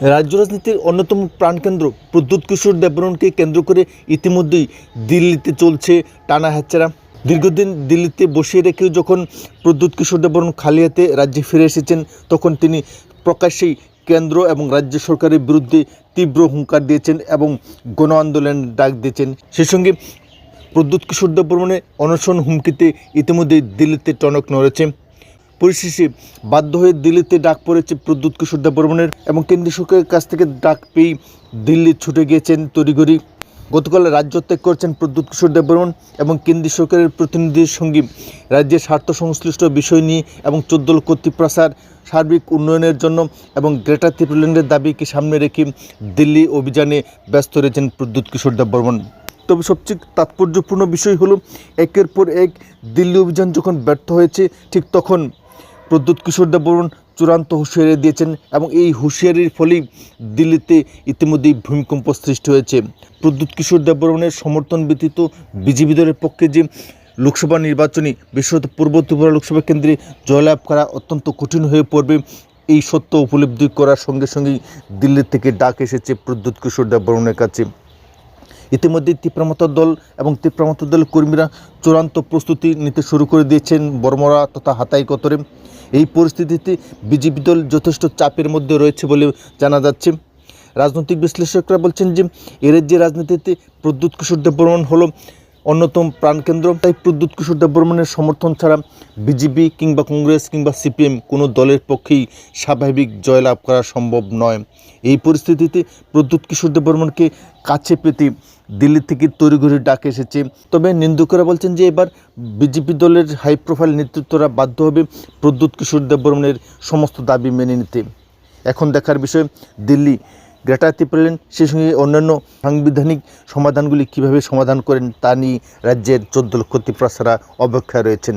রাজ্য রাজনীতির অন্যতম প্রাণকেন্দ্র প্রদ্যুৎ কিশোর দেববর্মনকে কেন্দ্র করে ইতিমধ্যেই দিল্লিতে চলছে টানা হ্যাচারা দীর্ঘদিন দিল্লিতে বসিয়ে রেখেও যখন প্রদ্যুৎ কিশোর দেববর্মন খালি হাতে রাজ্যে ফিরে এসেছেন, তখন তিনি প্রকাশ্যেই কেন্দ্র এবং রাজ্য সরকারের বিরুদ্ধে তীব্র হুঙ্কার দিয়েছেন এবং গণ আন্দোলনের ডাক দিয়েছেন। সেই সঙ্গে প্রদ্যুৎ কিশোর দেববর্মনের অনশন হুমকিতে ইতিমধ্যেই দিল্লিতে টনক নড়েছে। পরিশেষে বাধ্য হয়ে দিল্লিতে ডাক পড়েছে প্রদ্যুৎ কিশোর দেববর্মনের এবং কেন্দ্রীয় সরকারের কাছ থেকে ডাক পেয়েই দিল্লি ছুটে গিয়েছেন তড়িঘড়ি। গতকাল রাজ্য ত্যাগ করেছেন প্রদ্যুৎ কিশোর দেববর্মন এবং কেন্দ্রীয় সরকারের প্রতিনিধির সঙ্গে রাজ্যের স্বার্থ সংশ্লিষ্ট বিষয় নিয়ে এবং চোদ্দ লক্ষ প্রসার সার্বিক উন্নয়নের জন্য এবং গ্রেটার ত্রিপুরাল্যান্ডের দাবিকে সামনে রেখে দিল্লি অভিযানে ব্যস্ত রয়েছেন প্রদ্যুৎ কিশোর দেববর্মন। তবে সবচেয়ে তাৎপর্যপূর্ণ বিষয় হলো, একের পর এক দিল্লি অভিযান যখন ব্যর্থ হয়েছে, ঠিক তখন প্রদ্যুৎ কিশোর দেববর্মন চূড়ান্ত হুঁশিয়ারি দিয়েছেন এবং এই হুঁশিয়ারির ফলেই দিল্লিতে ইতিমধ্যেই ভূমিকম্প সৃষ্টি হয়েছে। প্রদ্যুৎ কিশোর দেববর্মনের সমর্থন ব্যতীত বিজেপি দলের পক্ষে যে লোকসভা নির্বাচনী বিশেষত পূর্ব ত্রিপুরা লোকসভা কেন্দ্রে জয়লাভ করা অত্যন্ত কঠিন হয়ে পড়বে, এই সত্য উপলব্ধি করার সঙ্গে সঙ্গেই দিল্লি থেকে ডাক এসেছে প্রদ্যুৎ কিশোর দেববর্মনের কাছে। ইতিমধ্যে তীব্রমত দল এবং তীব্রমত দলের কর্মীরা চূড়ান্ত প্রস্তুতি নিতে শুরু করে দিয়েছেন বর্মরা তথা হাতাই কতরে এই পরিস্থিতিতে বিজেপি দল যথেষ্ট চাপের মধ্যে রয়েছে বলে জানা যাচ্ছে। রাজনৈতিক বিশ্লেষকরা বলছেন যে, এ রাজ্যের রাজনীতিতে প্রদ্যুৎ কিশোর দেববর্মন হলো অন্যতম প্রাণকেন্দ্র। তাই প্রদ্যুৎ কিশোর দেববর্মনের সমর্থন ছাড়া বিজেপি কিংবা কংগ্রেস কিংবা সিপিএম কোনো দলের পক্ষেই স্বাভাবিক জয়লাভ করা সম্ভব নয়। এই পরিস্থিতিতে প্রদ্যুৎ কিশোর দেববর্মনকে কাছে পেতে দিল্লি থেকে তড়িঘড়ি ডাক এসেছে। তবে নিন্দুকরা বলছেন যে এবার বিজেপি দলের হাই প্রোফাইল নেতৃত্বরা বাধ্য হবে প্রদ্যুৎ কিশোর দেববর্মনের সমস্ত দাবি মেনে নিতে। এখন দেখার বিষয়, দিল্লি, গ্রেটার ত্রিপুরেন সেই সঙ্গে অন্যান্য সাংবিধানিক সমাধানগুলি কীভাবে সমাধান করেন তা নিয়ে রাজ্যের চোদ্দ লক্ষ ত্রিপুরাসারা অপেক্ষায় রয়েছেন।